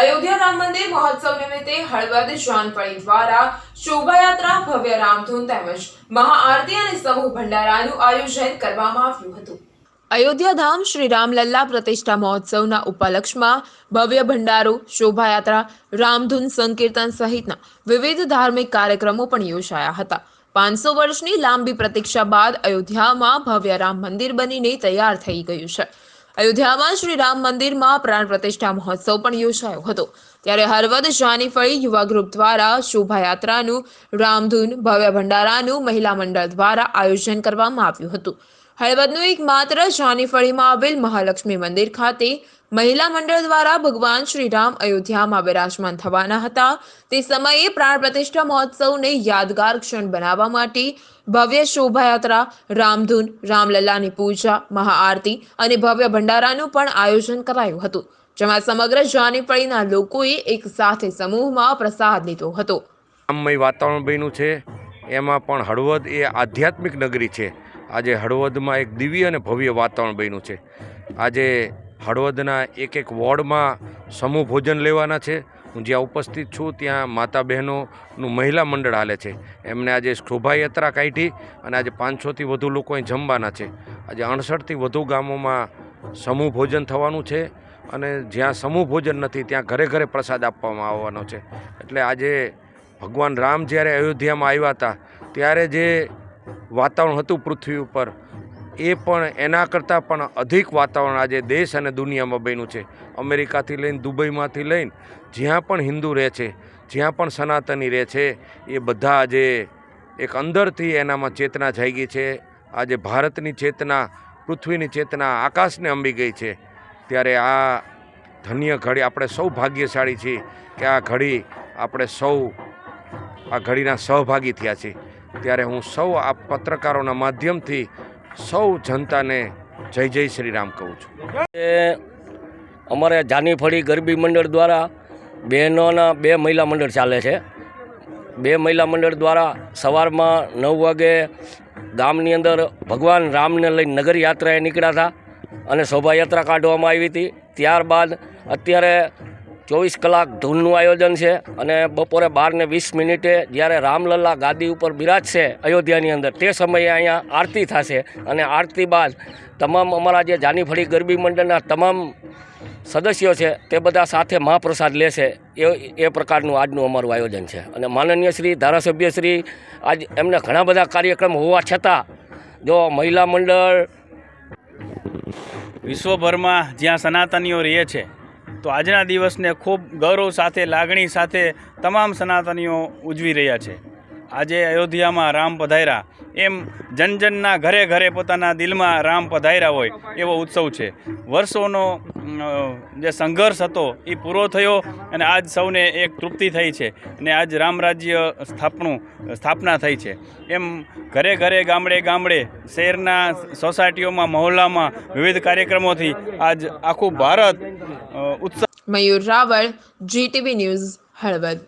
અયોધ્યા રામ મંદિર મહોત્સવ નિમિત્તે હળવદ જાનપળી દ્વારા શોભાયાત્રા ભવ્ય રામધૂન તેમજ મહાઆરતી અને સમૂહ ભંડારાનું આયોજન કરવામાં આવ્યું હતું. અયોધ્યા ધામ શ્રી રામલલ્લા પ્રતિષ્ઠા મહોત્સવના ઉપલક્ષમાં ભવ્ય ભંડારો, શોભાયાત્રા, રામધૂન સંકીર્તન સહિતના વિવિધ ધાર્મિક કાર્યક્રમો પણ યોજાયા હતા. પાંચસો વર્ષની લાંબી પ્રતીક્ષા બાદ અયોધ્યામાં ભવ્ય રામ મંદિર બનીને તૈયાર થઈ ગયું છે. અયોધ્યામાં શ્રી રામ મંદિરમાં પ્રાણ પ્રતિષ્ઠા મહોત્સવ પણ યોજાયો હતો. ત્યારે હરવદ, જાનીફળી યુવા ગ્રુપ દ્વારા શોભાયાત્રાનું, રામધૂન, ભવ્ય ભંડારાનું મહિલા મંડળ દ્વારા આયોજન કરવામાં આવ્યું હતું. હળવદનું એક માત્ર જાનીફળીમાં આવેલ મહાલક્ષ્મી મંદિર ખાતે મહિલા મંડળ દ્વારા ભગવાન શ્રી રામ અયોધ્યામાં બિરાજમાન થવાના હતા. તે સમયે પ્રાણ પ્રતિષ્ઠા મહોત્સવને યાદગાર ક્ષણ બનાવવા માટે ભવ્ય શોભાયાત્રા, રામધૂન, રામલલ્લાની પૂજા, મહાઆરતી અને ભવ્ય ભંડારાનું પણ આયોજન કરાયું હતું, જેમાં સમગ્ર જાનીફળીના લોકોએ એક સાથે સમૂહમાં પ્રસાદ લીધો હતો. આમય વાતાવરણ બન્યું છે. એમાં પણ હળવદ એ આધ્યાત્મિક નગરી છે. આજે હળવદમાં એક દિવ્ય અને ભવ્ય વાતાવરણ બન્યું છે. આજે હળવદના એક એક વોર્ડમાં સમૂહ ભોજન લેવાના છે. હું જ્યાં ઉપસ્થિત છું, ત્યાં માતા બહેનોનું મહિલા મંડળ હાલે છે. એમને આજે શોભાયાત્રા કાઢી અને આજે પાંચસોથી વધુ લોકો અહીં જમવાના છે. આજે અડસઠથી વધુ ગામોમાં સમૂહ ભોજન થવાનું છે અને જ્યાં સમૂહ ભોજન નથી, ત્યાં ઘરે ઘરે પ્રસાદ આપવામાં આવવાનો છે. એટલે આજે ભગવાન રામ જ્યારે અયોધ્યામાં આવ્યા હતા, ત્યારે જે વાતાવરણ હતું પૃથ્વી ઉપર. એ પણ, એના કરતાં પણ અધિક વાતાવરણ આજે દેશ અને દુનિયામાં બન્યું છે. અમેરિકાથી લઈને દુબઈમાંથી લઈને જ્યાં પણ હિન્દુ રહે છે, જ્યાં પણ સનાતની રહે છે, એ બધા આજે એક અંદરથી એનામાં ચેતના જાગી છે. આજે ભારતની ચેતના, પૃથ્વીની ચેતના આકાશને અંબી ગઈ છે. ત્યારે આ ધન્ય ઘડી આપણે સૌ ભાગ્યશાળી છીએ કે આ ઘડી આપણે સૌ, આ ઘડીના સહભાગી થયા છીએ. ત્યારે હું સૌ આ પત્રકારોના માધ્યમથી સૌ જનતાને જય જય શ્રી રામ કહું છું. અમારે જાનીફળી ગરબી મંડળ દ્વારા બહેનોના બે મહિલા મંડળ ચાલે છે. બે મહિલા મંડળ દ્વારા સવારમાં નવ વાગે ગામની અંદર ભગવાન રામને લઈને નગર યાત્રાએ નીકળ્યા હતા અને શોભાયાત્રા કાઢવામાં આવી હતી. ત્યારબાદ અત્યારે ચોવીસ કલાક ધૂનનું આયોજન છે અને બપોરે બાર ને વીસ મિનિટે જ્યારે રામલલ્લા ગાદી ઉપર બિરાજશે અયોધ્યાની અંદર, તે સમયે અહીંયા આરતી થશે. અને આરતી બાદ તમામ અમારા જે જાનીફળી ગરબી મંડળના તમામ સદસ્યો છે, તે બધા સાથે મહાપ્રસાદ લેશે. એ એ પ્રકારનું આજનું અમારું આયોજન છે. અને માનનીય શ્રી, ધારાસભ્ય શ્રી, આજ એમને ઘણા બધા કાર્યક્રમ હોવા છતાં જો મહિલા મંડળ વિશ્વભરમાં જ્યાં સનાતનીઓ રહે છે તો આજના દિવસને ખૂબ ગૌરવ સાથે, લાગણી સાથે તમામ સનાતનીઓ ઉજવી રહ્યા છે. આજે અયોધ્યામાં રામ પધાર્યા. એમ જનજનના ઘરે ઘરે પોતાના દિલમાં રામ પધાર્યા હોય એવો ઉત્સવ છે. વર્ષોનો જે સંઘર્ષ હતો એ પૂરો થયો અને આજ સૌને એક તૃપ્તિ થઈ છે અને આજ રામ રાજ્ય સ્થાપનું સ્થાપના થઈ છે. એમ ઘરે ઘરે, ગામડે ગામડે, શહેરના સોસાયટીઓમાં, મહોલ્લામાં વિવિધ કાર્યક્રમોથી આજ આખું ભારત ઉત્સવ મયુર રાવળ જીટીવી ન્યૂઝ હળવદ.